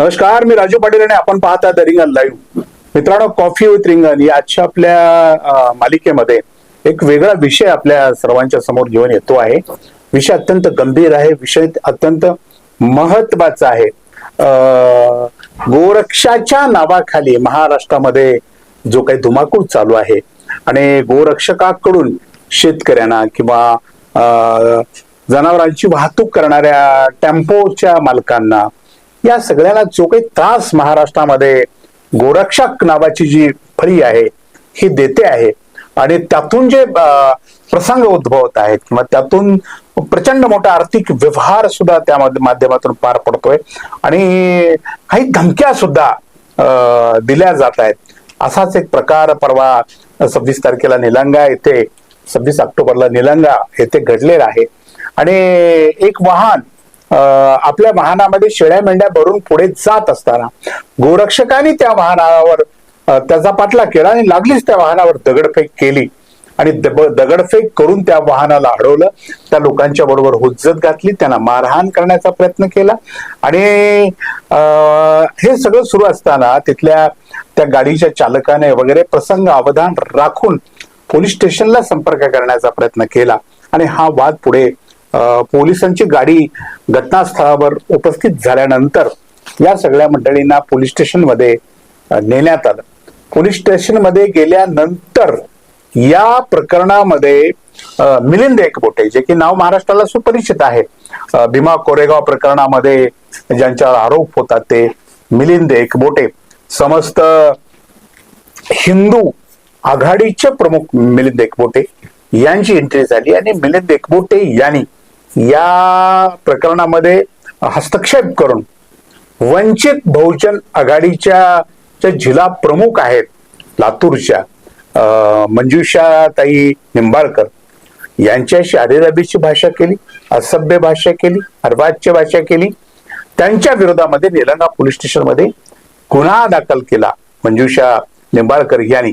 नमस्कार मी राजू पाटील आणि आपण पाहता द रिंगण लाईव्ह. मित्रांनो कॉफी विथ रिंगण या आजच्या आपल्या मालिकेमध्ये एक वेगळा विषय आपल्या सर्वांच्या समोर घेऊन येतो आहे. विषय अत्यंत गंभीर आहे विषय अत्यंत महत्त्वाचा आहे. गोरक्षाच्या नावाखाली महाराष्ट्रामध्ये जो काही धुमाकूळ चालू आहे आणि गोरक्षकाकडून शेतकऱ्यांना किंवा जनावरांची वाहतूक करणाऱ्या टेम्पोच्या मालकांना या सगळ्याला जो काही त्रास महाराष्ट्रामध्ये गोरक्षक नावाची जी फळी आहे ही देते आहे. आणि त्यातून जे प्रसंग उद्भवत आहेत किंवा त्यातून प्रचंड मोठा आर्थिक व्यवहार सुद्धा त्या माध्यमातून पार पडतोय. आणि काही धमक्या सुद्धा दिल्या जात आहेत. असाच एक प्रकार परवा सव्वीस तारखेला निलंगा येथे सव्वीस ऑक्टोबरला निलंगा येथे घडलेला आहे. आणि एक वाहन आपल्या वाहनामध्ये शेळ्या मेंढ्या भरून पुढे जात असताना गोरक्षकांनी त्या वाहनावर त्याचा पाठला केला आणि लागलीच त्या वाहनावर दगडफेक केली. आणि दब- दगडफेक करून त्या वाहनाला अडवलं. त्या लोकांच्या बरोबर हुज्जत घातली. त्यांना मारहाण करण्याचा प्रयत्न केला. आणि हे सगळं सुरू असताना तिथल्या त्या गाडीच्या चालकाने वगैरे प्रसंग अवधान राखून पोलीस स्टेशनला संपर्क करण्याचा प्रयत्न केला. आणि हा वाद पुढे पोलिसांची गाडी घटनास्थळावर उपस्थित झाल्यानंतर या सगळ्या मंडळींना पोलीस स्टेशनमध्ये नेण्यात आलं. पोलीस स्टेशनमध्ये गेल्यानंतर या प्रकरणामध्ये मिलिंद एकबोटे जे की नाव महाराष्ट्राला सुपरिचित आहे भीमा कोरेगाव प्रकरणामध्ये ज्यांच्यावर आरोप होतात ते मिलिंद एकबोटे समस्त हिंदू आघाडीचे प्रमुख मिलिंद एकबोटे यांची एंट्री झाली आणि मिलिंद एकबोटे यांनी या प्रकरणामध्ये हस्तक्षेप करून वंचित बहुजन आघाडीच्या ज्या जिल्हा प्रमुख आहेत लातूरच्या अं, मंजुषा ताई निंबाळकर यांच्याशी अरेराबीची भाषा केली असभ्य भाषा केली अर्वाच्य भाषा केली त्यांच्या विरोधामध्ये निलंगा पोलीस स्टेशनमध्ये गुन्हा दाखल केला मंजुषा निंबाळकर यांनी.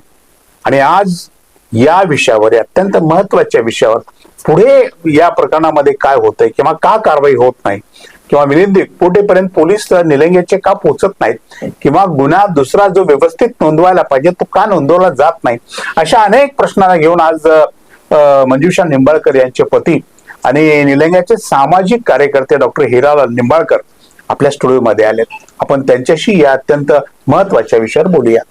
आणि आज या विषयावर या अत्यंत महत्त्वाच्या विषयावर पुढे या प्रकरणामध्ये काय होतंय किंवा का कारवाई होत नाही किंवा मिलिंद पोटेपर्यंत पोलीस निलंग्याचे का पोहोचत नाहीत किंवा गुन्हा दुसरा जो व्यवस्थित नोंदवायला पाहिजे तो का नोंदवला जात नाही अशा अनेक प्रश्नांना घेऊन आज मंजुषा निंबाळकर यांचे पती आणि निलंग्याचे सामाजिक कार्यकर्ते डॉक्टर हिरालाल निंबाळकर आपल्या स्टुडिओमध्ये आलेत आपण त्यांच्याशी या अत्यंत महत्त्वाच्या विषयावर बोलूया.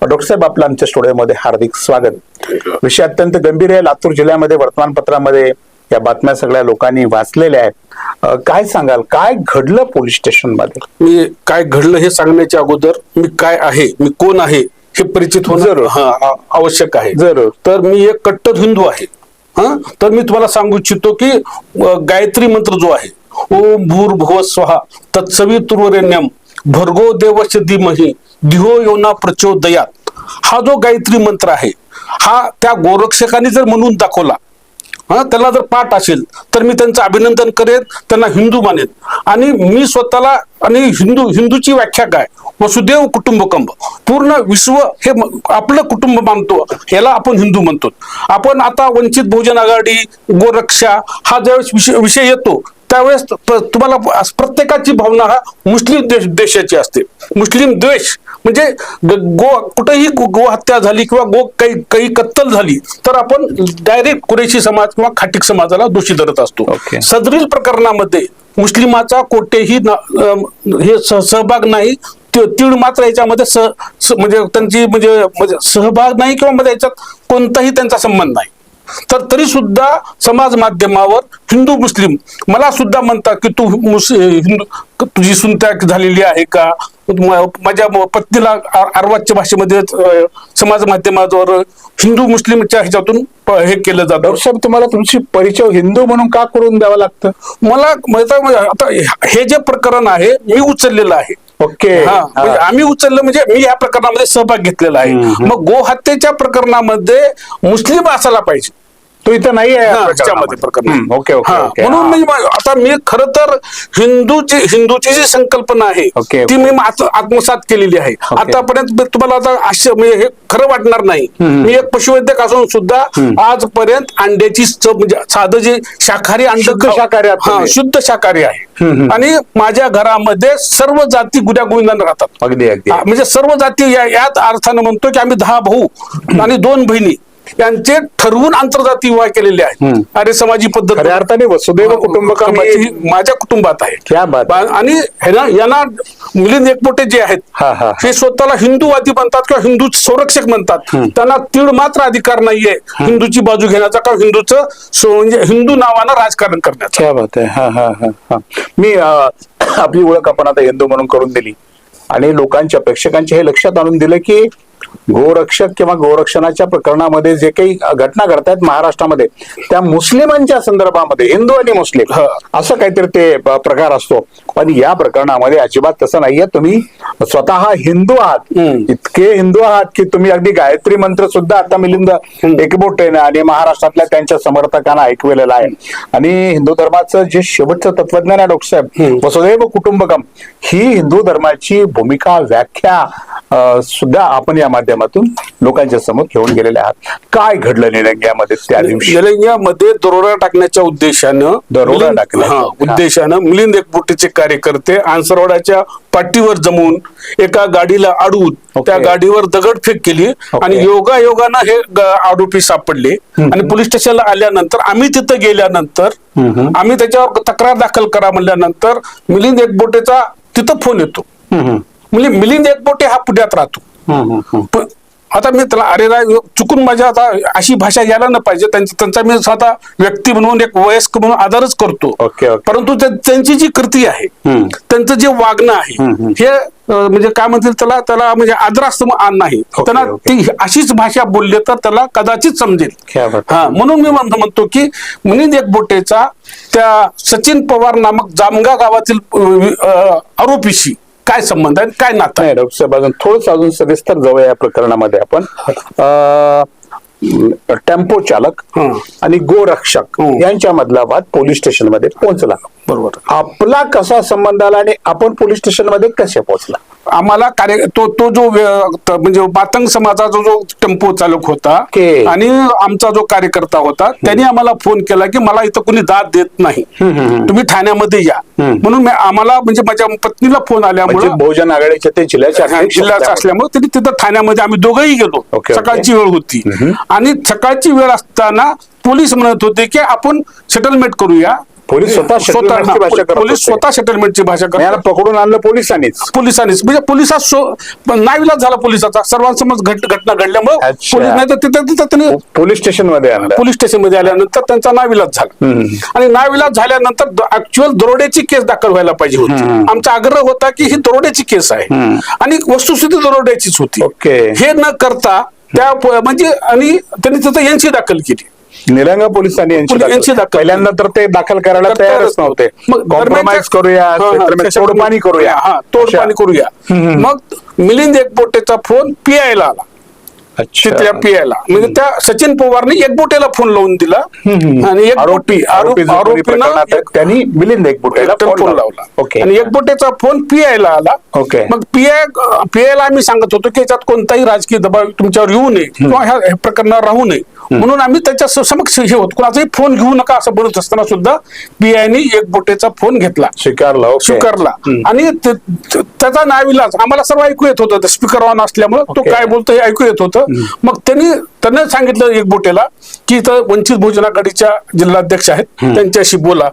डॉक्टर साहेब आपलं आमच्या स्टुडिओमध्ये हार्दिक स्वागत. विषय अत्यंत गंभीर आहे. लातूर जिल्ह्यामध्ये वर्तमानपत्रामध्ये या बातम्या सगळ्या लोकांनी वाचलेल्या आहेत. काय सांगाल? काय घडलं पोलीस स्टेशनमध्ये मी काय घडलं हे सांगण्याच्या अगोदर मी काय आहे मी कोण आहे हे परिचित होणं आवश्यक आहे. जरूर. तर मी एक कट्टर हिंदू आहे. हा? तर मी तुम्हाला सांगू इच्छितो की गायत्री मंत्र जो आहे ओम भूर्भुव स्वाहा स्वहा तत्सवितुर्वरेण्यम भर्गो देवश धीमही दिहो योना प्रचोदयात. हा जो गायत्री मंत्र आहे हा त्या गोरक्षकांनी जर म्हणून दाखवला हा त्याला जर पाठ असेल तर मी त्यांचं अभिनंदन करेन त्यांना हिंदू मानेन. आणि मी स्वतःला आणि हिंदू हिंदूची व्याख्या काय? वसुदेव कुटुंबकंब. पूर्ण विश्व हे आपलं कुटुंब मानतो याला आपण हिंदू म्हणतो. आपण आता वंचित बहुजन आघाडी गोरक्षा हा ज्यावेळेस विषय विषय येतो त्यावेळेस तुम्हाला प्रत्येकाची भावना हा मुस्लिम देश देशाची असते. मुस्लिम द्वेष म्हणजे ग- कुठेही गो हत्या झाली किंवा गो काही काही कत्तल झाली तर आपण डायरेक्ट कुरेशी समाज किंवा खाटिक समाजाला दोषी धरत असतो. Okay. सदरील प्रकरणामध्ये मुस्लिमाचा कोठेही हे सह- सहभाग नाही ति- तीळ मात्र याच्यामध्ये स स- म्हणजे त्यांची म्हणजे म्हणजे सहभाग नाही किंवा म्हणजे याच्यात कोणताही त्यांचा संबंध नाही. तर तरी सुद्धा समाज माध्यमावर हिंदू मुस्लिम मला सुद्धा म्हणतात की तू मुस हिंदू तुझी सुनत्या झालेली आहे का? माझ्या पत्नीला अर्वाच्य भाषेमध्ये समाज माध्यमावर हिंदू मुस्लिमच्या ह्याच्यातून हे केलं जातं. साहेब तुम्हाला तुमची परिचय हिंदू म्हणून का करून द्यावं लागतं? मला मला आता हे जे प्रकरण आहे मी उचललेलं आहे. ओके. हा, म्हणजे आम्ही उचललं म्हणजे मी या प्रकरणामध्ये सहभाग घेतलेला आहे. मग गोहत्येच्या प्रकरणामध्ये मुस्लिम असायला पाहिजे. तो इथं नाही आहे या प्रकरणामध्ये. हम्म, ओके ओके हा, ओके. म्हणून हा. मी मा- आता मी खर तर हिंदूची हिंदूची जी संकल्पना आहे ती. मी आत- आत्मसात केलेली आहे. आतापर्यंत मी तुम्हाला आता असे म्हणजे हे खरं वाटणार नाही. मी एक पशुवैद्यक असून सुद्धा आजपर्यंत अंड्याची चव म्हणजे साधं जे शाकाहारी अंड शुद्ध खाऊ- शाकाहारी आहात हा तुम्ही. शुद्ध शाकाहारी आहे. आणि माझ्या घरामध्ये सर्व जाती गुड्या गोविंदाने राहतात. अगदी अगदी. हा, म्हणजे सर्व जाती या- याच अर्थानं म्हणतो की आम्ही दहा भाऊ आणि दोन बहिणी. यांचे ठरवून आंतरजाती विवाह केलेले आहेत. अरे समाजी पद्धत अर्थाने वसुदैव ही माझ्या कुटुंबात आहे. क्या बात बा- आणि यांना मिलिंद एकपोटे जे आहेत हा, स्वतःला हिंदूवादी म्हणतात किंवा हिंदू संरक्षक म्हणतात. त्यांना तीळ मात्र अधिकार नाहीये हिंदूची बाजू घेण्याचा किंवा हिंदूचं म्हणजे हिंदू नावानं राजकारण करण्याचा. क्या बात आहे. हा हा हा हा. मी आपली ओळख आपण आता हिंदू म्हणून करून दिली. आणि लोकांच्या प्रेक्षकांच्या हे लक्षात आणून दिलं की गोरक्षक किंवा गोरक्षणाच्या प्रकरणामध्ये जे काही घटना घडतायत महाराष्ट्रामध्ये त्या मुस्लिमांच्या संदर्भामध्ये हिंदू आणि मुस्लिम. असं काहीतरी ते प्रकार असतो. पण या प्रकरणामध्ये अजिबात तसं नाहीये. तुम्ही स्वतः हिंदू आहात. इतके हिंदू आहात की तुम्ही अगदी गायत्री मंत्र सुद्धा आता मिलिंद एकबोटेनं आणि महाराष्ट्रातल्या त्यांच्या समर्थकांना ऐकलेलं आहे. आणि हिंदू धर्माचं जे शेवटचं तत्वज्ञान आहे डॉक्टर साहेब वसुदैव कुटुंबकम ही हिंदू धर्माची भूमिका व्याख्या सुद्धा आपण या माध्यमातून लोकांच्या समोर घेऊन गेलेले आहात. काय घडलं निलंग्यामध्ये त्या दिवशी? निलंग्यामध्ये दरोडा टाकण्याच्या उद्देशानं दरोडा हा, उद्देशानं? मिलिंद एकबोटीचे कार्यकर्ते आनसरवाड्याच्या पाठीवर जमून एका गाडीला अडवून. त्या गाडीवर दगडफेक केली. आणि योगा योगानं हे आरोपी सापडले. आणि पोलीस स्टेशनला आल्यानंतर आम्ही तिथं गेल्यानंतर आम्ही त्याच्यावर तक्रार दाखल करा म्हणल्यानंतर मिलिंद एकबोटेचा तिथं फोन येतो. म्हणजे मिलिंद एकबोटे हा पुण्यात राहतो. पण आता मी त्याला अरे राय चुकून माझ्या आता अशी भाषा यायला न पाहिजे त्यांची त्यांचा मी स्वतः व्यक्ती म्हणून एक वयस्क म्हणून आदरच करतो ओके, ओके. परंतु त्या- त्यांची जी कृती आहे. त्यांचं जे वागणं आहे हे म्हणजे काय म्हणतील त्याला त्याला म्हणजे आदरास्तम आण नाही त्यांना. ती अशीच भाषा बोलले तर त्याला कदाचित समजेल. हा म्हणून मी म्हणतो म्हणतो की मिलिंद एकबोटेचा त्या सचिन पवार नामक जामगा गावातील आरोपीशी काय संबंध आहे काय नातं आहे? डॉक्टर साहेब अजून थोडंसं अजून सविस्तर जाऊया या प्रकरणामध्ये आपण. अं, टेम्पो चालक हं. आणि गोरक्षक हं. यांच्या मधला वाद पोलीस स्टेशनमध्ये पोहोचला. बरोबर. आपला कसा संबंध आला आणि आपण पोलीस स्टेशनमध्ये कसे पोहोचला? आम्हाला कार्य तो तो जो व्य- त- म्हणजे मातंग समाजाचा जो टेम्पो चालक होता ओके. आणि आमचा जो कार्यकर्ता होता त्यांनी आम्हाला फोन केला की मला इथं कोणी दाद देत नाही. तुम्ही ठाण्यामध्ये या. म्हणून मी- आम्हाला म्हणजे माझ्या पत्नीला फोन म्हणजे आल्यामुळे बहुजन आघाडीचे ते जिल्ह्याचे अध्यक्ष जिल्ह्याचा असल्यामुळे. त्यांनी तिथं ठाण्यामध्ये आम्ही दोघंही गेलो. सकाळची वेळ होती. आणि सकाळची वेळ असताना पोलीस म्हणत होते की आपण सेटलमेंट करूया. पोलीस स्वतः हा, भाषा करत पोलीस. स्वतः सेटलमेंटची भाषा याला करतात. पकडून आणलं पोलिसांनीच. पोलिसांनीच. म्हणजे पोलिसात सो- नाविलाज झाला पोलिसाचा. सर्वांसमोर घट घटना घडल्यामुळे. पोलीस नाही तर तिथं तिथं त्यांनी पोलीस स्टेशनमध्ये आणलं. पोलीस स्टेशनमध्ये आल्यानंतर त्यांचा नाविलाज झाला. आणि नाविलाज झाल्यानंतर ऍक्च्युअल दरोड्याची केस दाखल व्हायला पाहिजे होती. आमचा आग्रह होता की ही दरोड्याची केस आहे. आणि वस्तुस्थिती दरोड्याचीच होती. ओके. हे न करता त्या म्हणजे आणि त्यांनी तिथं एनसी दाखल केली. निलंगा पोलिसांनी यांची दाखल- दाखल. पहिल्यांदा तर ते दाखल करायला तर तयारच नव्हते. मग कॉम्प्रोमाइज दरम्यानच्या- करूया हा, हा, त्याच्या- तोडपाणी करूया. हा तोडपाणी करूया. मग मिलिंद एकबोटेचा फोन पीआयला आला. अच्छा. तिथल्या पीआयला म्हणजे त्या सचिन पवारने एकबोटेला फोन लावून दिला. आणि एक आरोपी आरोपी जो कोणी प्रकरणात आहेत, त्यांनी मिलिंद एकबोटेला फोन लावला. ओके. आणि एकबोटेचा फोन पीआयला आला. ओके. मग पीआय पीआयला आम्ही सांगत होतो की याच्यात कोणताही राजकीय दबाव तुमच्यावर येऊ नये किंवा ह्या ह्या प्रकरणावर राहू नये. म्हणून आम्ही त्याच्या समक्ष हे होत. कोणाचाही फोन घेऊ नका असं बोलत असताना सुद्धा पीआयने एकबोटेचा फोन घेतला. स्वीकारला. स्वीकारला. आणि त्याचा नाविलाज आम्हाला सर्व ऐकू येत होतं. स्पीकर ऑन असल्यामुळे तो. काय बोलतो हे ऐकू येत होतं. मग त्यांनी त्यानं सांगितलं एक बोटेला की इथं वंचित बहुजन आघाडीच्या जिल्हाध्यक्ष आहेत. त्यांच्याशी बोला.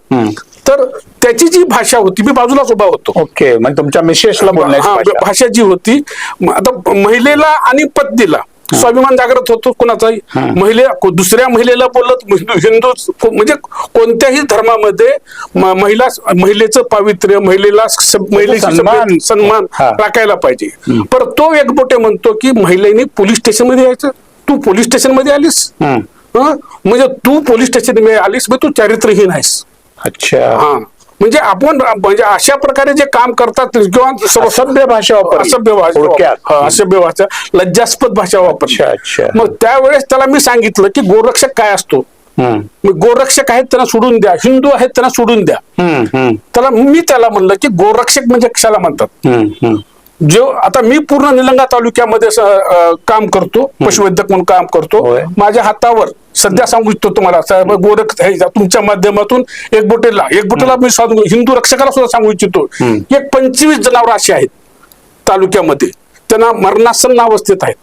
तर त्याची जी भाषा होती मी बाजूलाच उभा होतो. ओके. म्हणजे तुमच्या मिसेसला बोलण्याची भाषा. जी होती आता महिलेला आणि पत्नीला. स्वाभिमान जागृत होतो कोणाचाही. महिले दुसऱ्या महिलेला बोलत हिंदू म्हणजे कोणत्याही धर्मामध्ये महिला महिलेचं पावित्र्य महिलेला महिलेची सन्मान. राखायला पाहिजे. पर तो एक बोटे म्हणतो की महिलेने पोलीस स्टेशनमध्ये यायचं. तू पोलीस स्टेशनमध्ये आलीस? म्हणजे तू पोलीस स्टेशनमध्ये आलीस मग तू चारित्र्यहीन आहेस. अच्छा. हा. म्हणजे आपण म्हणजे अशा प्रकारे जे काम करतात किंवा असभ्य भाषा वापरली. असभ्य भाषा असभ्य भाषा लज्जास्पद भाषा अच्छा. मग त्यावेळेस त्याला मी सांगितलं की गोरक्षक काय असतो? गोरक्षक आहेत त्यांना सोडून द्या. हिंदू आहेत त्यांना सोडून द्या. त्याला मी त्याला म्हणलं की गोरक्षक म्हणजे कशाला म्हणतात. जो आता मी पूर्ण निलंगा तालुक्यामध्ये काम करतो. पशुवैद्यक म्हणून काम करतो. माझ्या हातावर सध्या सांगू इच्छितो तुम्हाला गोरख हे तुमच्या माध्यमातून एक बोटेला एक बोटेला मी हिंदू रक्षकाला सुद्धा सांगू इच्छितो. एक पंचवीस जनावर अशी आहेत तालुक्यामध्ये. त्यांना मरणासन्न अवस्थेत आहेत.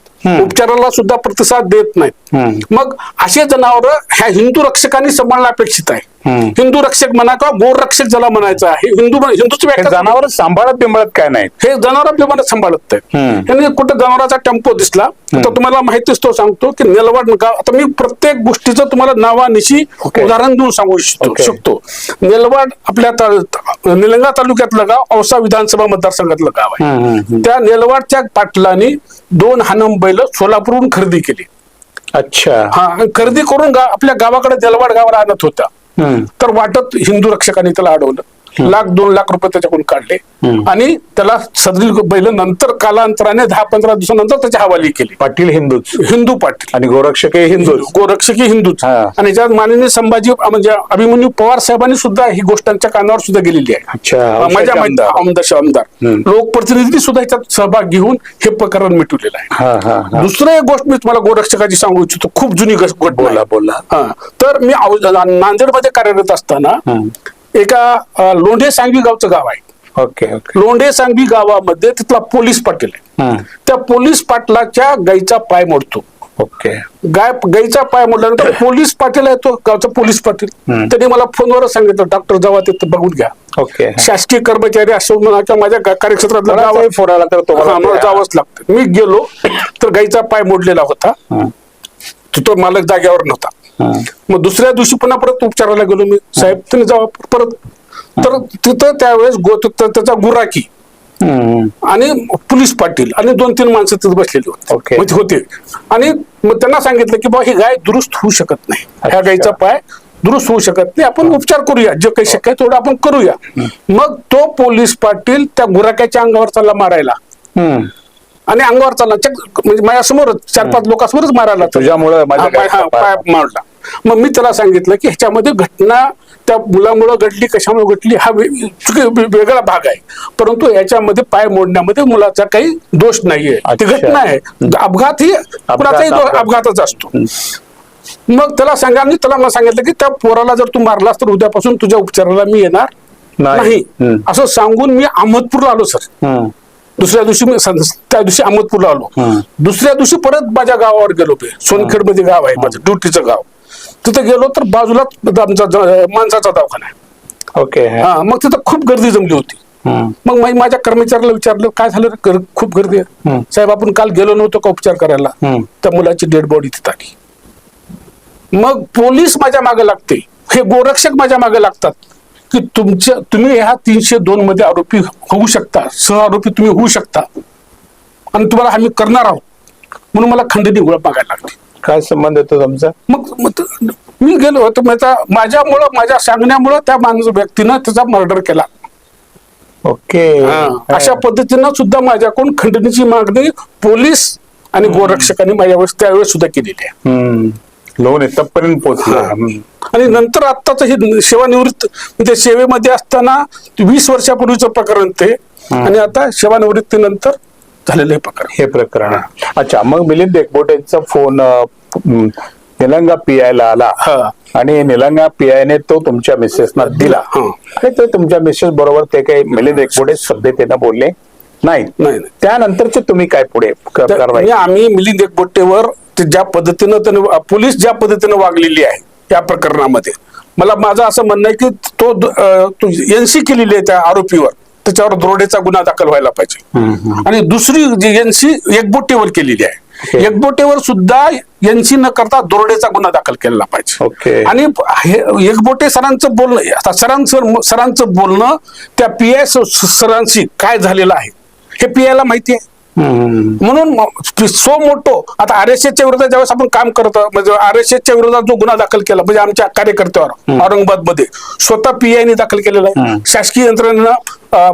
उपचाराला सुद्धा प्रतिसाद देत नाहीत. मग असे जनावर ह्या हिंदू रक्षकांनी सांभाळणं अपेक्षित आहे. हिंदू रक्षक म्हणा का गोर रक्षक ज्याला म्हणायचं आहे हिंदू हिंदूची व्याख्या जनावर सांभाळत बिंबळत काय नाही हे जनावर मनात सांभाळत. यांनी कुठं जनावराचा टेम्पो दिसला तर तुम्हाला माहितीच तो सांगतो की निलवाड गाव आता मी प्रत्येक गोष्टीचं तुम्हाला नावानिशी. उदाहरण देऊन सांगू शकतो निलवाड आपल्या निलंगा तालुक्यातलं गाव औसा विधानसभा मतदारसंघातलं गाव आहे. त्या निलवाडच्या पाटलांनी दोन हनम बैल सोलापूरहून खरेदी केली. अच्छा. हा आणि खरेदी करून गा- आपल्या गावाकडे निलवाड गावाला आणत होता हम्म. तर वाटत हिंदू रक्षकांनी त्याला अडवलं. लाख दोन लाख रुपये त्याच्याकडून काढले. आणि त्याला सदरील बैल नंतर कालांतराने दहा पंधरा दिवसानंतर त्याची हवाली केली. पाटील हिंदूच. हिंदू पाटील. आणि गोरक्षक हे हिंदूच. गोरक्षकी हिंदूच. आणि ज्यात माननीय संभाजी म्हणजे अभिमन्यू पवार साहेबांनी सुद्धा ही गोष्टांच्या कानावर सुद्धा गेलेली आहे. माझ्या आमदार. आमदार. लोकप्रतिनिधी सुद्धा याच्यात सहभाग घेऊन हे प्रकरण मिटवलेलं आहे. दुसरं एक गोष्ट मी तुम्हाला गोरक्षकाची सांगू इच्छितो. खूप जुनी गोष्ट घटना बोला. बोला. तर मी नांदेडमध्ये कार्यरत असताना. एका लोंढे सांगवी गावचं गाव आहे. Okay okay. लोंढे सांगवी गावामध्ये तिथला पोलीस पाटील आहे. त्या पोलीस पाटलाच्या गाईचा पाय मोडतो. ओके. गाय गाईचा पाय मोडल्यानंतर पोलीस पाटील आहे तो गावचा पोलीस पाटील. त्यांनी मला फोनवरच सांगितलं डॉक्टर जावा तिथं बघून घ्या. ओके. शासकीय कर्मचारी असो म्हणा माझ्या कार्यक्षेत्रातलं गाव फोन आला तर हा, मला जावंच लागतं. मी गेलो तर गाईचा पाय मोडलेला होता. तिथं मालक जागेवर नव्हता. मग दुसऱ्या दिवशी पुन्हा परत उपचाराला गेलो मी. साहेब तुम्ही जावा परत. तर तिथं त्यावेळेस त्याचा गुराकी. आणि पोलीस पाटील आणि दोन तीन माणसं तिथे बसलेली होती. म्हणजे होते. आणि मग त्यांना सांगितलं की बा ही गाय दुरुस्त होऊ शकत नाही. ह्या. गायचा पाय दुरुस्त होऊ शकत नाही. आपण उपचार करूया. जे काही शक्य आहे तेवढं आपण करूया. मग तो पोलीस पाटील त्या गुराक्याच्या अंगावर चालला मारायला. आणि अंगावर चालला चक- म्हणजे माझ्यासमोरच चार पाच लोकांसमोरच मारायला. तुझ्यामुळं माझ्या पाय- मारला मग मी त्याला सांगितलं की ह्याच्यामध्ये घटना त्या मुलामुळं घडली कशामुळे घडली हा वे- चुकी- वे- वेगळा भाग आहे परंतु याच्यामध्ये पाय मोडण्यामध्ये मुलाचा काही दोष नाहीये ती अच्छा. घटना आहे अपघात ही कुणाचाही दो- अपघात. अपघातच असतो मग त्याला सांगा मी त्याला मला सांगितलं की त्या पोराला जर तू मारलास तर उद्यापासून तुझ्या उपचाराला मी येणार नाही. नाही हम्म. असं सांगून मी अहमदपूरला आलो सर हम्म. दुसऱ्या दिवशी मी सं- त्या दिवशी अहमदपूरला आलो. दुसऱ्या दिवशी परत माझ्या गावावर गेलो मी सोनखेडमध्ये गाव आहे माझं ड्युटीचं गाव तिथे गेलो तर बाजूलाच आमचा ज- माणसाचा दवाखाना आहे ओके हा. हा मग तिथं खूप गर्दी जमली होती हम्म. मग मी माझ्या कर्मचाऱ्याला विचारलं काय झालं रे? गर- खूप गर्दी आहे हम्म. साहेब आपण काल गेलो नव्हतो का उपचार करायला हम्म. त्या मुलाची डेड बॉडी तिथं आली मग पोलीस माझ्या मागे लागते हे गोरक्षक माझ्या मागे लागतात की तुमच्या तुम्ही ह्या तीनशे दोन मध्ये आरोपी होऊ शकता सह आरोपी तुम्ही होऊ शकता. आणि तुम्हाला आम्ही करणार आहोत. म्हणून मला खंडणी गोळा मागायला लागली. काय संबंध येतो तुमचा? मग मी गेलो होतो माझा माझ्यामुळं माझ्या सांगण्यामुळं त्या माणूस व्यक्तीनं त्याचा मर्डर केला. ओके. हा. अशा पद्धतीनं सुद्धा माझ्याकडून खंडणीची मागणी पोलीस आणि गोरक्षकांनी माझ्या वेळेस त्यावेळेस सुद्धा केलेली आहे. हम्म. लोन इथपर्यंत पोहोचलं. हम्म. आणि नंतर आत्ताच हे सेवानिवृत्त म्हणजे सेवेमध्ये असताना वीस वर्षापूर्वीचं प्रकरण ते आणि आता सेवानिवृत्तीनंतर झालेलं प्रकरण हे प्रकरण. अच्छा मग मिलिंद देखबोटेंचा फोन निलंगा पी आय ला आला. आणि निलंगा पी आय ने तो तुमच्या मिसेसना दिला. आणि ते तुमच्या मिसेस बरोबर ते काही मिलिंद देखबोटे सभ्यतेनं बोलले नाही. त्यानंतरचे तुम्ही काय पुढे कारवाई आम्ही मिलिंद एकबोट्टेवर ते ज्या पद्धतीनं त्याने पोलीस ज्या पद्धतीनं वागलेली आहे या प्रकरणामध्ये मला माझं असं म्हणणं आहे की तो एनसी केलेली आहे त्या आरोपीवर त्याच्यावर दरोडेचा गुन्हा दाखल व्हायला पाहिजे आणि दुसरी जी एनसी एकबोटेवर केलेली आहे Okay. एकबोटेवर सुद्धा एनसी न करता दरोडेचा गुन्हा दाखल केला पाहिजे Okay. आणि हे एकबोटे सरांचं बोलणं आता सरांचं सरांचं बोलणं त्या पी आय सरांशी काय झालेलं आहे हे पी ला माहिती आहे. म्हणून सो मोठो. आता आर एस एसच्या विरोधात ज्यावेळेस आपण काम करतो म्हणजे आर एस एसच्या विरोधात जो गुन्हा दाखल केला म्हणजे आमच्या कार्यकर्त्यावर औरंगाबादमध्ये स्वतः पीआयने दाखल केलेला आहे. शासकीय यंत्रणेनं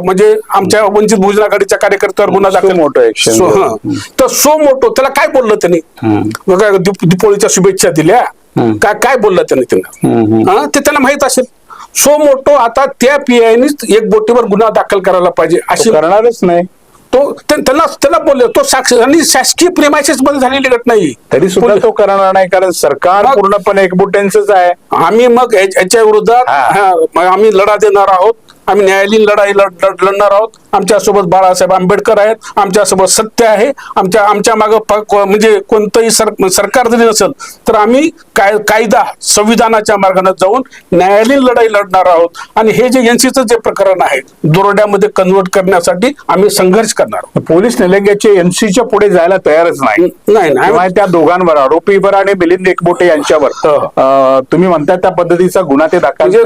म्हणजे आमच्या वंचित बहुजन आघाडीच्या कार्यकर्त्यावर गुन्हा दाखल मोठो. तर सो मोठो त्याला काय बोललं त्यांनी? बघा, दीप- दीपावलीच्या शुभेच्छा दिल्या. काय काय बोलला त्यांनी. त्यांना? ते त्यांना माहीत असेल. सो मोठो आता त्या पीआयनीच एक बोटीवर गुन्हा दाखल करायला पाहिजे अशी करणारच नाही. तो त्यांना त्याला बोलले तो साक्ष आणि शासकीय प्रेमाशीच मध्ये झालेली घटना ही. तरी सुद्धा तो करणार नाही कारण सरकार पूर्णपणे एकबुट्यांचंच आहे. आम्ही मग याच्या विरोधात आम्ही लढा देणार आहोत. आम्ही न्यायालयीन लढाई लढ- लढ- लढणार आहोत. आमच्यासोबत बाळासाहेब आंबेडकर आहेत. आमच्यासोबत सत्य आहे. आमच्या आमच्या मागे म्हणजे कोणतंही सर सरकार जरी नसेल तर आम्ही काय कायदा संविधानाच्या मार्गाने जाऊन न्यायालयीन लढाई लढणार आहोत. आणि हे जे एनसीचं जे प्रकरण आहे दोरड्यामध्ये कन्वर्ट करण्यासाठी आम्ही संघर्ष करणार आहोत. पोलीस निलंग्याचे एनसीच्या पुढे जायला तयारच नाही. नाही त्या दोघांवर आरोपीवर आणि मिलिंद एकबोटे यांच्यावर. हो. अं, तुम्ही म्हणता त्या पद्धतीचा गुन्हा ते दाखल म्हणजे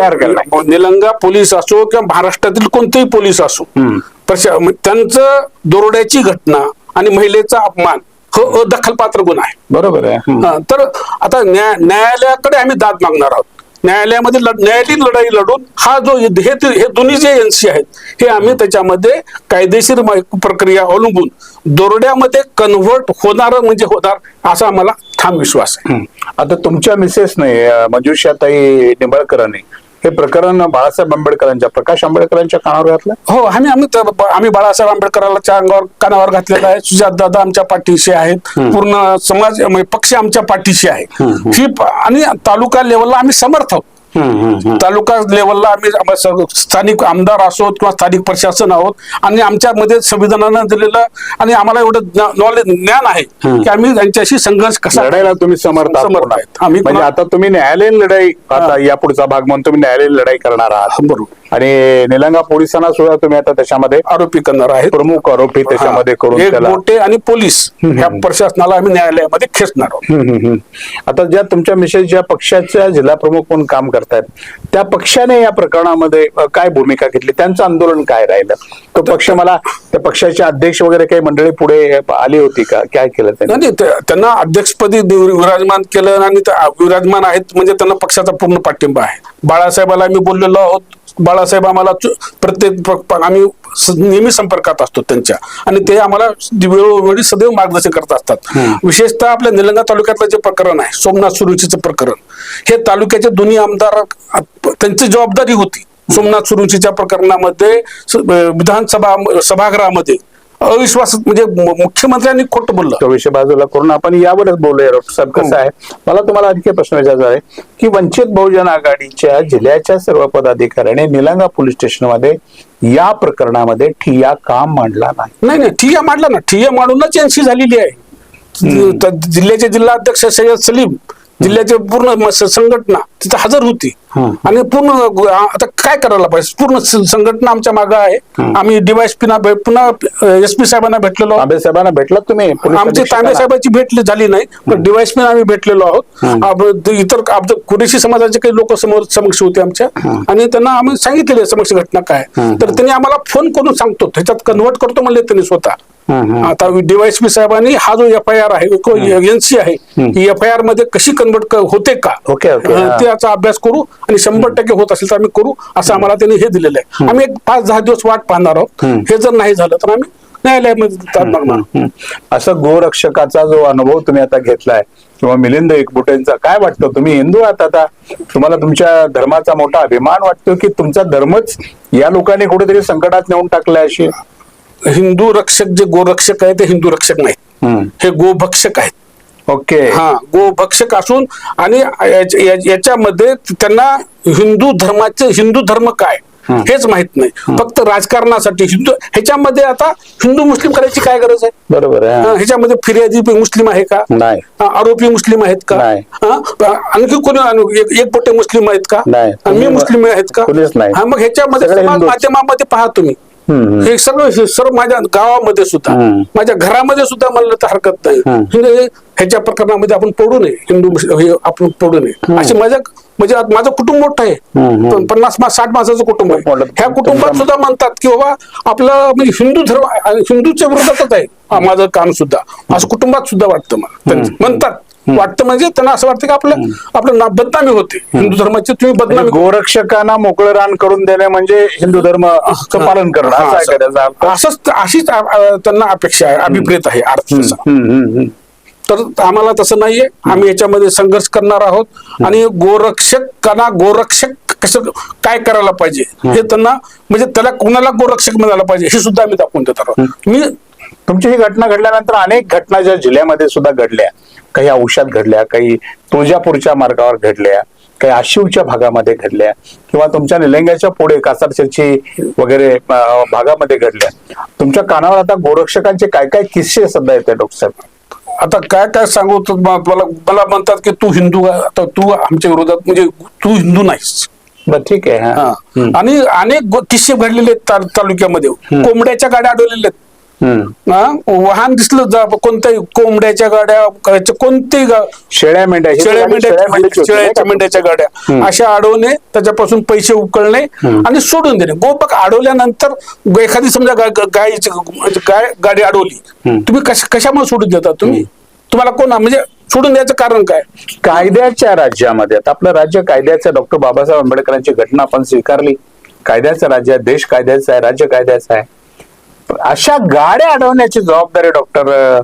निलंगा पोलीस असो किंवा महाराष्ट्रातील कोणतेही पोलीस असो त्यांचं दोरड्याची घटना आणि महिलेचा अपमान हा अदखलपात्र गुन्हा आहे बरोबर आहे. हा, तर आता न्याय न्यायालयाकडे आम्ही दाद मागणार आहोत न्यायालयामध्ये न्यायालयीन लढाई लढून हा जो हे हे दोन्ही जे एनसी आहेत हे आम्ही त्याच्यामध्ये कायदेशीर प्रक्रिया अवलंबून दोरड्यामध्ये कन्व्हर्ट होणार म्हणजे होणार असा आम्हाला ठाम विश्वास आहे. आता तुमच्या मिसेसने मंजुषाताई निंबाळकरांनी हे प्रकरण बाळासाहेब आंबेडकरांच्या प्रकाश आंबेडकरांच्या कानावर घातलं? हो आम्ही आम्ही आम्ही बाळासाहेब आंबेडकरांना च्या अंगावर कानावर घातलेला आहे. सुजात दादा आमच्या पाठीशी आहेत. पूर्ण समाज म्हणजे पक्ष आमच्या पाठीशी आहे. ही आणि तालुका लेवलला आम्ही समर्थ आहोत तालुका लेवलला आम्ही स्थानिक आमदार असोत किंवा स्थानिक प्रशासन आहोत आणि आमच्यामध्ये संविधानानं दिलेलं आणि आम्हाला एवढं नॉलेज ज्ञान आहे की आम्ही त्यांच्याशी संघर्ष कसा लढायला तुम्ही समर्थ समर्थ. आहेत. आम्ही म्हणजे आता तुम्ही न्यायालयीन लढाई आता या पुढचा भाग म्हणून तुम्ही न्यायालयीन लढाई करणार आहात. बरोबर. आणि निलंगा पोलिसांना सुद्धा तुम्ही आता त्याच्यामध्ये आरोपी करणार आहेत. प्रमुख आरोपी त्याच्यामध्ये करून मोठे आणि पोलीस ह्या प्रशासनाला आम्ही न्यायालयामध्ये खेचणार आहोत. आता ज्या तुमच्या मिसेस ज्या पक्षाच्या जिल्हा प्रमुख म्हणून काम करतायत त्या पक्षाने या प्रकरणामध्ये काय भूमिका घेतली? त्यांचं आंदोलन काय राहिलं? तो पक्ष मला त्या पक्षाचे अध्यक्ष वगैरे काही मंडळी पुढे आली होती का? काय केलं त्यांनी? नाही त्यांना अध्यक्षपदी विराजमान केलं आणि विराजमान आहेत म्हणजे त्यांना पक्षाचा पूर्ण पाठिंबा आहे. बाळासाहेबाला आम्ही बोललेलो आहोत. बाळासाहेब आम्हाला प्रत्येक आम्ही नेहमी संपर्कात असतो त्यांच्या. आणि ते आम्हाला वेळोवेळी सदैव मार्गदर्शन करत असतात. विशेषतः आपल्या निलंगा तालुक्यातलं जे प्रकरण आहे सोमनाथ सुरुचीचं प्रकरण हे तालुक्याचे दोन्ही आमदार त्यांची जबाबदारी होती. सोमनाथ सुरुचीच्या प्रकरणामध्ये विधानसभा सभागृहामध्ये. अविश्वास म्हणजे मुख्यमंत्र्यांनी खोटं बोललं. तो विषय बाजूला करून आपण यावरच बोलूया डॉक्टर साहेब. कसं आहे? मला तुम्हाला आणखी प्रश्न विचारायचा आहे की वंचित बहुजन आघाडीच्या जिल्ह्याच्या सर्व पदाधिकाऱ्यांनी निलंगा पोलीस स्टेशनमध्ये या प्रकरणामध्ये ठिया का मांडला नाही? नाही नाही ठिया मांडला ना. ठिया मांडूनच एनसी झालेली आहे. जिल्ह्याचे जिल्हा अध्यक्ष सय्यद सलीम जिल्ह्याचे पूर्ण म- स- संघटना तिथं हजर होती. आणि पूर्ण ग- आ- आता काय करायला पाहिजे? पूर्ण स- संघटना आमच्या मागे आहे. आम्ही डीवायसपी ना भे- पुन्हा एस पी साहेबांना भेटलेलो आहोत. तांबे साहेबांना भेटलात तुम्ही? पोलीस आमची? तांबे साहेबांची भेट झाली नाही पण डीवायसपी आम्ही भेटलेलो आहोत. आप- ते इतर आमच्या कुरेशी समाजाचे काही लोक समोर समक्ष होते आमच्या. आणि त्यांना आम्ही सांगितलेले समक्ष घटना काय तर त्यांनी आम्हाला फोन करून सांगतो त्याच्यात कन्वर्ट करतो म्हणले त्यांनी स्वतः. आता डीवायसपी साहेबांनी हा जो एफ आय आर आहे एनसी आहे ही एफ आय आरमध्ये कशी कन्वर्ट होते का? ओके. त्याचा अभ्यास करू आणि शंभर टक्के होत असेल तर आम्ही करू असं आम्हाला त्यांनी हे दिलेलं आहे. आम्ही एक पाच दहा दिवस वाट पाहणार आहोत. हे जर नाही झालं तर आम्ही न्यायालयामध्ये. असं गोरक्षकाचा जो अनुभव तुम्ही आता घेतलाय किंवा मिलिंद एकबुटेंचा काय वाटतं? तुम्ही हिंदू आहात आता. तुम्हाला तुमच्या धर्माचा मोठा अभिमान वाटतो की तुमचा धर्मच या लोकांनी कुठेतरी संकटात नेऊन टाकलाय अशी? हिंदू रक्षक जे गोरक्षक आहेत ते हिंदू रक्षक हम्म. हे गोभक्षक आहेत ओके हा गोभक्षक असून आणि याच्यामध्ये त्यांना हिंदू धर्माचे हिंदू धर्म काय हेच माहीत नाही फक्त राजकारणासाठी हिंदू ह्याच्यामध्ये आता हिंदू मुस्लिम करायची काय गरज आहे बरोबर आहे. ह्याच्यामध्ये फिर्यादी मुस्लिम आहे का नाही आरोपी मुस्लिम आहेत का नाही. आणखी कोणी एक पोटे मुस्लिम आहेत का नाही. आणि मी मुस्लिम आहेत का नाही. हा मग ह्याच्यामध्ये समाज. माध्यमामध्ये पहा तुम्ही. हे सगळं हे सर्व माझ्या गावामध्ये सुद्धा. माझ्या घरामध्ये सुद्धा म्हणलं तर हरकत नाही. म्हणजे ह्याच्या प्रकरणामध्ये आपण पडू नये हिंदू मुस्लिम हे आपण पडू नये. अशी माझ्या म्हणजे माझं कुटुंब मोठं आहे. पन्नास मा- साठ माणसाचं कुटुंब आहे. ह्या कुटुंबात सुद्धा म्हणतात की बाबा आपलं म्हणजे हिंदू धर्म आणि हिंदूच्या विरोधातच आहे. हा, माझं काम सुद्धा. असं कुटुंबात सुद्धा वाटतं मला. म्हणतात. वाटतं म्हणजे त्यांना असं वाटतं की आपलं आपलं ना- बदनामी होते. हिंदू धर्माची तुम्ही म्हणजे बदनामी गोरक्षकांना मोकळं रान करून देणे म्हणजे हिंदू धर्म पालन करणं? असंच अशीच त्यांना अपेक्षा आहे अभिप्रेत आहे अर्थ त्याचा. हम्म, हम्म, हम्म. तर आम्हाला तसं नाहीये. आम्ही याच्यामध्ये संघर्ष करणार आहोत. आणि गोरक्षकांना गोरक्षक कसं काय करायला पाहिजे? हे त्यांना म्हणजे त्याला कोणाला गोरक्षक म्हणायला पाहिजे हे सुद्धा आम्ही दाखवून देत आहोत. मी तुमची ही घटना घडल्यानंतर अनेक घटना ज्या जिल्ह्यामध्ये सुद्धा घडल्या काही औषध घडल्या काही तुळजापूरच्या मार्गावर घडल्या काही आशिवच्या भागामध्ये घडल्या किंवा तुमच्या निलंग्याच्या पुढे कासारची वगैरे भागामध्ये घडल्या तुमच्या कानावर आता गोरक्षकांचे काय काय किस्से सध्या येते डॉक्टर साहेब आता काय काय सांगू मला मला म्हणतात की तू हिंदू. आता तू आमच्या विरोधात म्हणजे तू हिंदू नाहीस बर ठीक आहे. आणि अनेक किस्से घडलेले आहेत ताल- तालुक्यामध्ये कोंबड्याच्या गाड्या अडवलेल्या आहेत? वाहन दिसलं जा कोणत्याही कोंबड्याच्या गाड्या कोणत्याही शेळ्या मेंढ्या शेळ्या मेंढ्या शेळ्याच्या? मेंढ्याच्या गाड्या. अशा अडवणे त्याच्यापासून पैसे उकळणे आणि सोडून देणे. गोपक अडवल्यानंतर एखादी समजा गायीची गाय गाडी अडवली. तुम्ही कशा कशामुळे सोडून देता तुम्ही? तुम्हाला कोण म्हणजे सोडून द्यायचं कारण काय? कायद्याच्या राज्यामध्ये आता आपलं राज्य कायद्याचं डॉक्टर बाबासाहेब आंबेडकरांची घटना आपण स्वीकारली. कायद्याचं राज्य आहे देश कायद्याचा आहे राज्य कायद्याचं आहे. अशा गाड्या अडवण्याची जबाबदारी डॉक्टर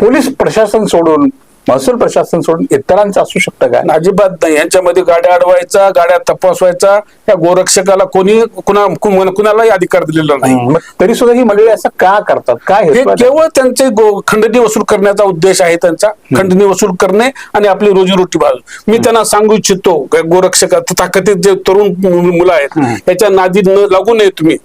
पोलीस प्रशासन सोडून महसूल प्रशासन सोडून इतरांचं असू शकतं का अजिबात नाही. यांच्यामध्ये गाड्या अडवायचा गाड्या तपासवायचा या गोरक्षकाला कोणी कुणा कुणा- कुणालाही अधिकार दिलेला नाही. तरी सुद्धा ही मंडळी असं का करतात? काय हे? केवळ त्यांचे खंडणी वसूल करण्याचा उद्देश आहे त्यांचा. खंडणी वसूल करणे आणि आपली रोजीरोटी भाग मी त्यांना सांगू इच्छितो गोरक्षक तथाकथित जे तरुण मुलं आहेत याच्या नादी न लागू नये तुम्ही.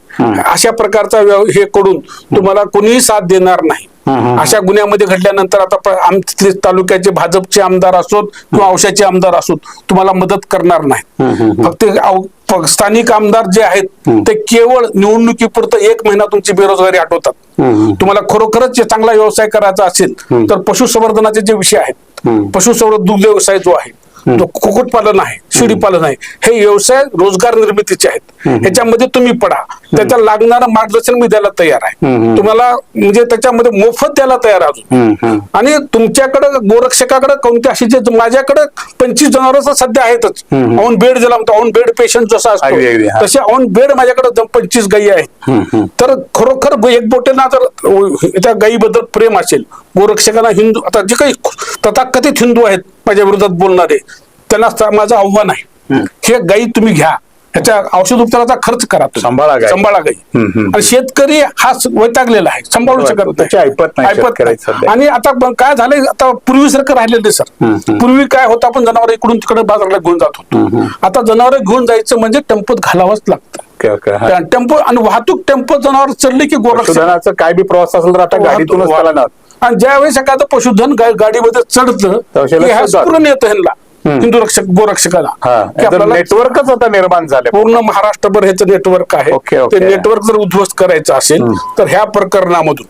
अशा प्रकारचा हे करून तुम्हाला कोणीही साथ देणार नाही. अशा गुन्ह्यामध्ये घडल्यानंतर आता आमचे तालुक्याचे भाजपचे आमदार असोत किंवा औषधाचे आमदार असोत तुम्हाला मदत करणार नाही फक्त स्थानिक आमदार जे आहेत ते केवळ निवडणुकीपुरतं एक महिना तुमची बेरोजगारी आठवतात. तुम्हाला खरोखरच जे चांगला व्यवसाय करायचा असेल तर पशुसंवर्धनाचे जे विषय आहेत पशुसंवर्धन दुग्ध व्यवसाय जो आहे कुक्कुटपालन आहे शेळीपालन आहे. हे व्यवसाय रोजगार निर्मितीचे आहेत. ह्याच्यामध्ये तुम्ही पडा. त्याच्या लागणारं मार्गदर्शन मी द्यायला तयार आहे. तुम्हाला म्हणजे त्याच्यामध्ये मोफत द्यायला तयार आहे अजून. आणि तुमच्याकडे गोरक्षकाकडे कोणते असे जे माझ्याकडे पंचवीस जनावर सध्या आहेतच. ऑन बेड ज्याला म्हणतो ऑन बेड पेशंट जसा. असतो तसे ऑन बेड माझ्याकडे पंचवीस गायी आहेत. तर खरोखर एक बोटेना जर त्या गायीबद्दल प्रेम असेल गोरक्षकांना हिंदू आता जे काही तथाकथित हिंदू आहेत माझ्या विरोधात बोलणारे त्यांना माझं आव्हान आहे. हे गायी तुम्ही घ्या. ह्याच्या औषध उपचाराचा खर्च करा. सांभाळा गायी. सांभाळा हम्म. आणि शेतकरी हा वैतागलेला आहे. सांभाळू. शकत नाही. ऐपत. सध्या. आणि आता काय झालंय? आता पूर्वीसारखं राहिलेलं नाही सर. पूर्वी काय होतं आपण जनावर इकडून तिकडे बाजाराला घेऊन जात होतो. आता जनावर घेऊन जायचं म्हणजे टेम्पोत घालावंच लागतं. टेम्पो आणि वाहतूक टेम्पो जनावर चढले की गोरक्ष पशुधनाचा काय बी प्रवास असेल तर आता गाडीतूनच आणि ज्यावेळेस एखादं पशुधन गाडीमध्ये चढतं स्फुरण येतं ह्यांना हिंदू रक्षक गोरक्षकाला नेटवर्कच आता निर्माण झाले. पूर्ण महाराष्ट्रभर ह्याचं नेटवर्क आहे. ते नेटवर्क जर उद्ध्वस्त करायचं असेल तर ह्या प्रकरणामधून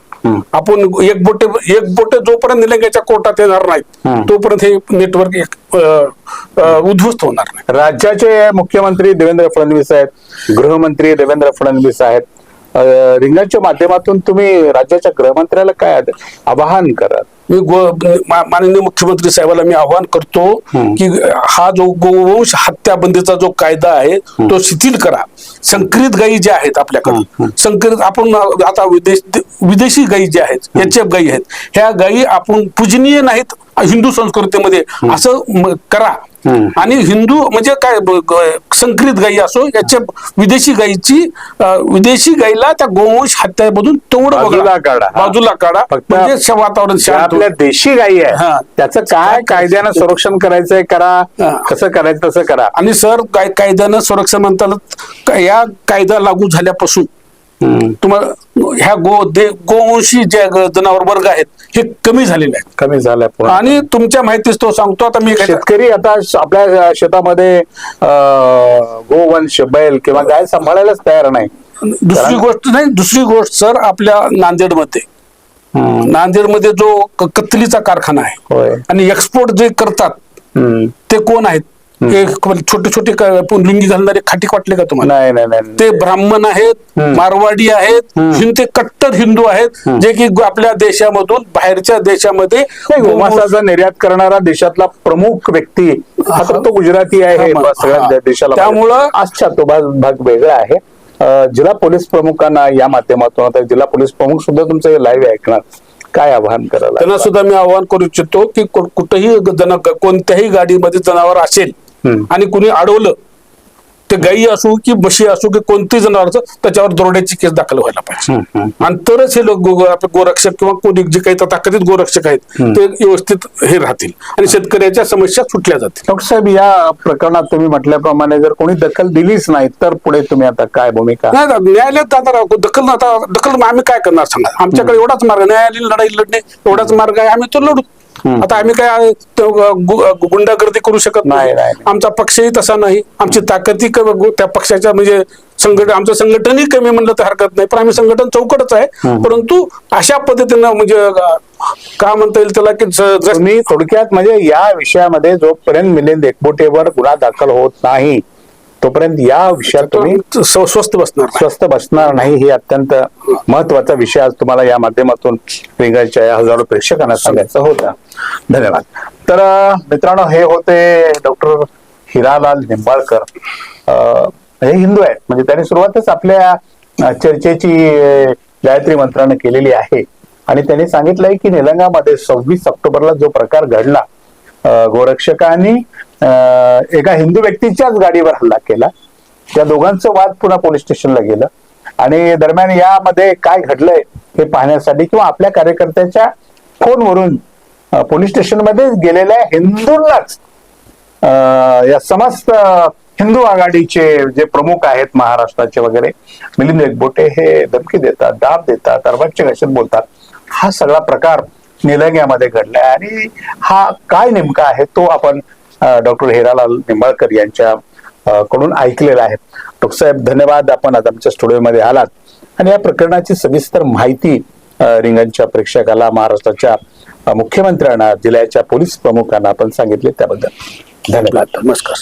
आपण एक बोटे एक बोटे जोपर्यंत निलंग्याच्या कोर्टात येणार नाहीत तोपर्यंत हे नेटवर्क एक, उद्ध्वस्त होणार नाही. राज्याचे मुख्यमंत्री देवेंद्र फडणवीस आहेत गृहमंत्री देवेंद्र फडणवीस आहेत. अं, रिंगाच्या माध्यमातून तुम्ही राज्याच्या गृहमंत्र्याला काय आवाहन करा मी माननीय मुख्यमंत्री साहेबाला मी आवाहन करतो की हा जो गोवंश हत्याबंदीचा जो कायदा आहे तो शिथिल करा. संकरित गायी ज्या आहेत आपल्याकडे संकरित आपण आता विदेश विदेशी गायी ज्या आहेत एच एफ गायी आहेत ह्या गायी आपण पूजनीय नाहीत हिंदू संस्कृतीमध्ये. असं करा. आणि हिंदू म्हणजे काय संकरित गायी असो याच्या विदेशी गायीची विदेशी गायीला त्या गोवंश हत्यामधून तेवढं. काढा. बाजूला काढा म्हणजे वातावरण आपल्या. देशी गायी हा. आहे त्याचं काय कायद्यानं संरक्षण करायचंय करा. कसं करायचं तसं करा आणि सर काय कायद्यानं संरक्षण म्हणतात का- या कायदा लागू झाल्यापासून तुम्हाला ह्या गो दे गोवंशी जे जनावर वर्ग आहेत हे कमी झालेले आहेत. कमी झालाय. आणि तुमच्या माहितीच तो सांगतो आता मी काय- शेतकरी आता श- आपल्या शेतामध्ये अं, गोवंश बैल किंवा गाय सांभाळायलाच तयार नाही. दुसरी गोष्ट नाही दुसरी गोष्ट सर आपल्या नांदेडमध्ये. नांदेडमध्ये जो क- कत्तलीचा कारखाना आहे होय. आणि एक्सपोर्ट जे करतात हम्म. ते कोण आहेत? छोटे छोटे लुंगी घालणारे खाटी वाटले का तुम्हाला? नाही नाही नाही ते ब्राह्मण आहेत मारवाडी आहेत ते कट्टर हिंदू आहेत जे की आपल्या देशामधून बाहेरच्या देशामध्ये गोमांसाचा निर्यात करणारा देशातला प्रमुख व्यक्ती हा तो गुजराती आहे सगळ्या देशाला त्यामुळं- अच्छा तो भाग वेगळा आहे. जिल्हा पोलीस प्रमुखांना या माध्यमातून आता जिल्हा पोलीस प्रमुख सुद्धा तुमचं हे लाईव्ह ऐकणार. काय आवाहन करायला त्यांना सुद्धा मी आवाहन करू इच्छितो की कुठेही जन कोणत्याही गाडीमध्ये जनावर असेल. आणि कुणी अडवलं ते गायी असो की म्हशी असो की कोणतेही जनावर असो त्याच्यावर दरोड्याची केस दाखल व्हायला पाहिजे. आणि तरच हे लोक गोरक्षक किंवा कोणी जे काही तथाकथित गोरक्षक आहेत ते व्यवस्थित हे राहतील. आणि शेतकऱ्याच्या समस्या सुटल्या जातील. डॉक्टर साहेब या प्रकरणात तुम्ही म्हटल्याप्रमाणे जर कोणी दखल दिलीच नाही तर पुढे तुम्ही आता काय भूमिका? नाही न्यायालयात आता दखल आता दखल आम्ही काय करणार सांगा? आमच्याकडे एवढाच मार्ग. न्यायालयीन लढाई लढणे एवढाच मार्ग आहे आम्ही तो लढू. आता आम्ही काय गुंडागर्दी करू शकत नाही. आमचा पक्षही तसा नाही. आमची गु- त्या पक्षाच्या म्हणजे संघटन आमचं संघटनही कमी म्हणलं तर हरकत नाही. पण आम्ही संघटन चौकटच आहे. परंतु अशा पद्धतीनं म्हणजे का म्हणता येईल त्याला की तुम्ही थोडक्यात म्हणजे या विषयामध्ये जोपर्यंत मिलिंद एकबोटेवर गुन्हा दाखल होत नाही तोपर्यंत या विषयात तुम्ही स्व- स्वस्त बसणार. स्वस्थ बसणार नाही. हे अत्यंत महत्त्वाचा विषय आज तुम्हाला या माध्यमातून रिंगाच्या या हजारो प्रेक्षकांना सांगायचं होतं. धन्यवाद. तर मित्रांनो हे होते डॉक्टर हिरालाल निंबाळकर. हे हिंदू आहेत. म्हणजे त्यांनी सुरुवातच आपल्या चर्चेची गायत्री मंत्रानं केलेली आहे. आणि त्यांनी सांगितलंय की निलंगामध्ये सव्वीस ऑक्टोबरला जो प्रकार घडला गोरक्षकांनी एका हिंदू व्यक्तीच्याच गाडीवर हल्ला केला. या दोघांचं वाद पुन्हा पोलीस स्टेशनला गेलं. आणि दरम्यान यामध्ये काय घडलंय हे पाहण्यासाठी किंवा आपल्या कार्यकर्त्याच्या फोनवरून पोलीस स्टेशनमध्ये गेलेल्या हिंदूंनाच या समस्त हिंदू आघाडीचे जे प्रमुख आहेत महाराष्ट्राचे वगैरे मिलिंद एकबोटे हे धमकी देतात दाब देतात अर्वाच्य भाषेत बोलतात. हा सगळा प्रकार निलंग्यामध्ये घडलाय. आणि हा काय नेमका आहे तो आपण डॉक्टर हिरालाल निंबाळकर यांच्या कडून ऐकलेला आहे. डॉक्टर साहेब धन्यवाद. आपण आज आमच्या स्टुडिओमध्ये आलात. आणि या प्रकरणाची सविस्तर माहिती रिंगणच्या प्रेक्षकाला महाराष्ट्राच्या मुख्यमंत्र्यांना जिल्ह्याच्या पोलीस प्रमुखांना आपण सांगितले त्याबद्दल. धन्यवाद. नमस्कार.